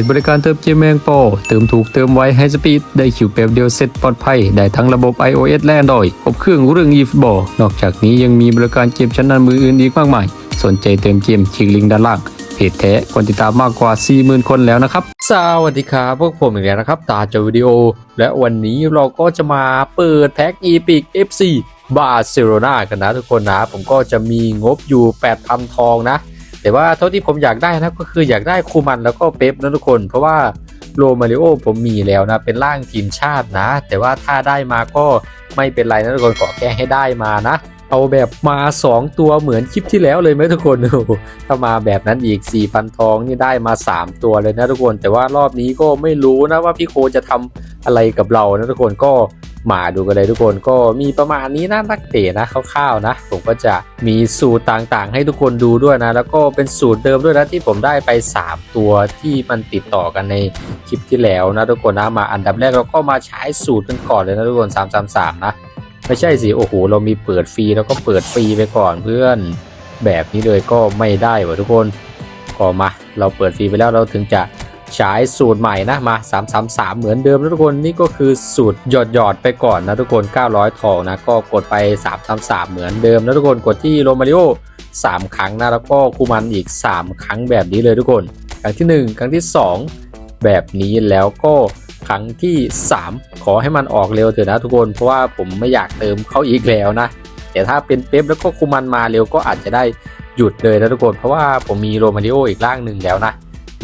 จบริการเติมเกมแมงปอเติมถูกเติมไวให้สปีดได้คิวแป๊บเดียวเสร็จปลอดภัย ได้ทั้งระบบ iOS และ Android ครบเครื่องเรื่อง eFootball นอกจากนี้ยังมีบริการเกมชั้นนำมืออื่นอีกมากมาย สนใจเติมเกมคลิกลิงก์ด้านล่างเพจแท้คนติดตามมากกว่า 40,000 คนแล้วนะครับ สวัสดีครับพวกผมอีกแล้วนะครับ ตาจอวิดีโอ และวันนี้เราก็จะมาเปิดแพ็ก Epic FC บาร์เซโลนากันนะทุกคนนะ ผมก็จะมีงบอยู่ 8,000 ทองนะ แต่ว่าเท่าที่ผมอยากได้นะก็คืออยากได้คูมันแล้วก็เป๊ปนะทุกคน เพราะว่าโรมาริโอผมมีแล้วนะ เป็นร่างทีมชาตินะ แต่ว่าถ้าได้มาก็ไม่เป็นไรนะทุกคนขอแค่ให้ได้มานะ เอาแบบมา 2 ตัวเหมือนคลิปที่แล้วเลยไหมทุกคนถ้ามาแบบนั้นอีก 4,000 ทองนี่ได้มา 3 ตัวเลยนะทุกคน แต่ว่ารอบนี้ก็ไม่รู้นะว่าพี่โคจะทำอะไรกับเรานะทุกคนก็ มาดูกันเลยทุกคนก็มีประมาณนี้นะนักเตะนะคร่าวๆนะ ผมก็จะมีสูตรต่างๆ ให้ทุกคนดูด้วยนะ แล้วก็เป็นสูตรเดิมด้วยนะที่ผมได้ไป 3 ตัวที่มันติดต่อกันในคลิปที่แล้วนะทุกคนนะมาอันดับแรกเราก็มาใช้สูตรกันก่อนเลยนะทุกคน333นะไม่ใช่สิโอ้โหเรามีเปิดฟรีแล้วก็เปิดฟรีไปก่อนเพื่อนแบบนี้เลยก็ไม่ได้วะทุกคนก็มา เราเปิดฟรีไปแล้วเราถึงจะ ใช้สูตรใหม่นะมา 333 เหมือนเดิมนะทุกคนนี่ก็คือสูตรหยอดหยอดไปก่อนนะทุกคน 900 ทองนะก็กดไป 333 เหมือนเดิมนะทุกคนกดที่โรมาริโอ3 ครั้งนะแล้วก็คูมันอีก 3 ครั้งแบบนี้เลยทุกคน ครั้งที่ 1 ครั้งที่ 2 แบบนี้แล้วก็ครั้งที่ 3 ขอให้มันออกเร็วเถอะนะทุกคนเพราะว่าผมไม่อยากเติมเข้าอีกแล้วนะแต่ถ้าเป็นเป๊ปแล้วก็คูมันมาเร็วก็อาจจะได้หยุดเลยนะทุกคน เพราะว่าผมมีโรมาริโออีกร่างหนึ่งแล้วนะ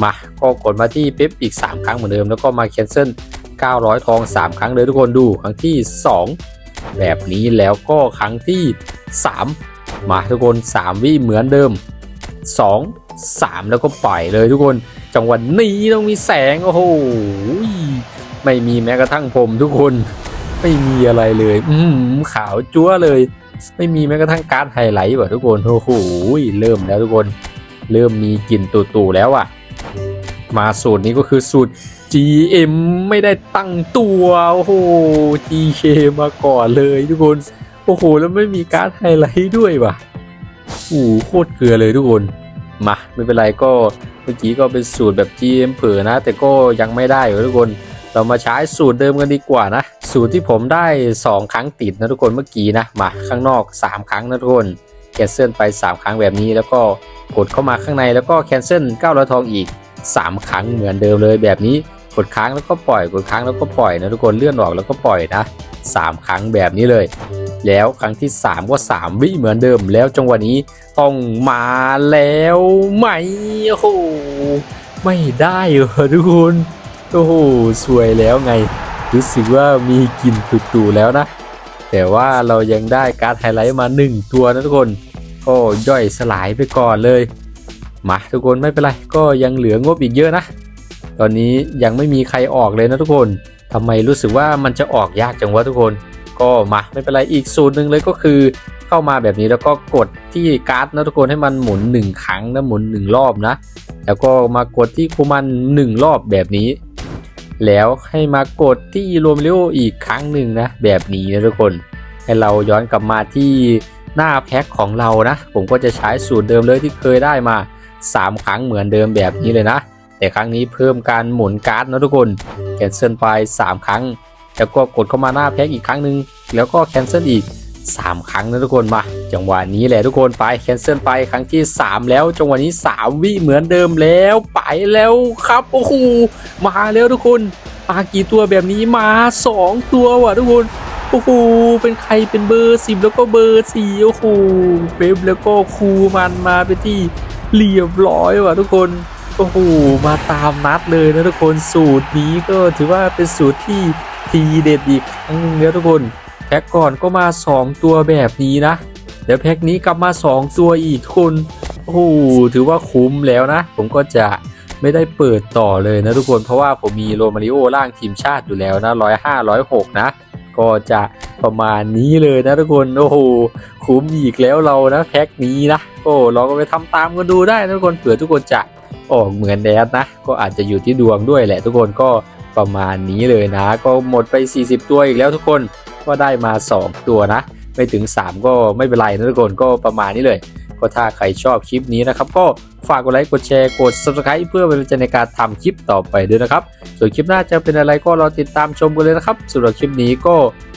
มาก็กดมาที่เป๊ปอีก 3 ครั้งเหมือนเดิมแล้วก็มาแคนเซิล900 ทอง 3 ครั้งเลยทุกคนดูครั้งที่ 2 แบบนี้แล้วก็ครั้งที่ 3 มาทุกคน 3 วิเหมือนเดิม 2 3 แล้วก็ปล่อยเลยทุกคน จังหวะนี้ต้องมีแสง โอ้โห ไม่มีแม้กระทั่งผมทุกคน ไม่มีอะไรเลย อืมขาวจั๊วเลย ไม่มีแม้กระทั่งการ์ดไฮไลท์ว่ะทุกคน โอ้โห เริ่มแล้วทุกคน เริ่มมีกลิ่นตู่ๆแล้วอะ มาสูตรนี้ก็คือสูตร GM ไม่ได้ตั้งตัวโอ้โห GK มาก่อนเลยทุกคน โอ้โห แล้วไม่มีการ์ดไฮไลท์ด้วยว่ะโอ้โหโคตรเกลือเลยทุกคน มาไม่เป็นไรก็เมื่อกี้ก็เป็นสูตรแบบ GM เผลอนะ แต่ก็ยังไม่ได้ว่ทุกคน เรามาใช้สูตรเดิมกันดีกว่านะ สูตรที่ผมได้ 2 ครั้งติดนะทุกคนเมื่อกี้นะมาข้างนอก 3 ครั้งนะทุกคนแคนเซิลไป 3 ครั้งแบบนี้แล้วก็กดเข้ามาข้างในแล้วก็แคนเซิล900ทองอีก 3 ครั้งเหมือนเดิมเลยแบบนี้กดค้างแล้วก็ปล่อยกดค้างแล้วก็ปล่อยนะทุกคนเลื่อนออกแล้วก็ปล่อยนะ3 ครั้งแบบนี้เลย แล้วครั้งที่ 3 ก็ 3 วิเหมือนเดิมแล้วจังหวะนี้ต้องมาแล้วไหมโอ้โหไม่ได้เหรอทุกคนโอ้โหสวยแล้วไง รู้สึกว่ามีกลิ่นตุ่ๆแล้วนะ แต่ว่าเรายังได้การ์ดไฮไลท์มา 1 ตัวนะทุกคนก็ย่อยสลายไปก่อนเลย มาทุกคนไม่เป็นไรก็ยังเหลืองบอีกเยอะนะ ตอนนี้ยังไม่มีใครออกเลยนะทุกคนทำไมรู้สึกว่ามันจะออกยากจังวะทุกคน ก็มาไม่เป็นไรอีกสูตรหนึ่งเลยก็คือเข้ามาแบบนี้แล้วก็กดที่การ์ดนะทุกคนให้มันหมุน 1 ครั้งนะหมุน 1 รอบนะ แล้วก็มากดที่คูมัน 1 รอบแบบนี้ แล้วให้มากดที่รวมเร็วอีกครั้งหนึ่งนะแบบนี้นะทุกคน ให้เราย้อนกลับมาที่หน้าแพ็คของเรานะ ผมก็จะใช้สูตรเดิมเลยที่เคยได้มา 3 ครั้งเหมือนเดิมแบบนี้เลยนะ แต่ครั้งนี้เพิ่มการหมุนการ์ดนะทุกคนแคนเซิลไป 3 ครั้ง แล้วก็กดเข้ามาหน้าแพ็คอีกครั้งหนึ่งแล้วก็แคนเซิลอีก 3 ครั้งนะทุกคนมาจังหวะนี้แหละทุกคนไปแคนเซิลไปครั้งที่ 3 แล้วจังหวะนี้ 3 วิเหมือนเดิมแล้วไปแล้วครับโอ้โหมาแล้วทุกคนมากี่ตัวแบบนี้มา 2 ตัวว่ะทุกคนโอ้โห เป็นใครเป็นเบอร์สิบแล้วก็เบอร์สี่โอ้โหเป๊ปแล้วก็คูมันมาเป็นที่ เรียบร้อยว่ะทุกคน โอ้โห มาตามนัดเลยนะทุกคน สูตรนี้ก็ถือว่าเป็นสูตรที่ทีเด็ดอีกครั้งนึงแล้วทุกคน แพ็กก่อนก็มา 2 ตัวแบบนี้นะแล้วแพ็กนี้กลับมา 2 ตัวอีกทุกคน โอ้โห ถือว่าคุ้มแล้วนะ ผมก็จะไม่ได้เปิดต่อเลยนะทุกคน เพราะว่าผมมีโรมาริโอร่างทีมชาติอยู่แล้วนะร้อยห้าร้อยหกนะ ก็จะ ประมาณนี้เลยนะทุกคนโอ้โหคุ้มอีกแล้วเรานะแพ็กนี้นะโอ้เราก็ไปทำตามกันดูได้นะทุกคนเผื่อทุกคนจะออกเหมือนแดดนะ ก็อาจจะอยู่ที่ดวงด้วยแหละ ทุกคนก็ประมาณนี้เลยนะ ก็หมดไป 40 ตัวอีกแล้วทุกคนก็ได้มา 2 ตัวนะ ไม่ถึง 3 ก็ไม่เป็นไรนะทุกคนก็ประมาณนี้เลย ก็ถ้าใครชอบคลิปนี้นะครับ ก็ฝากกดไลค์กดแชร์กด subscribe เพื่อเป็นใจในการทำคลิปต่อไปด้วยนะครับ ส่วนคลิปหน้าจะเป็นอะไรก็รอติดตามชมกันเลยนะครับสำหรับคลิปนี้ก็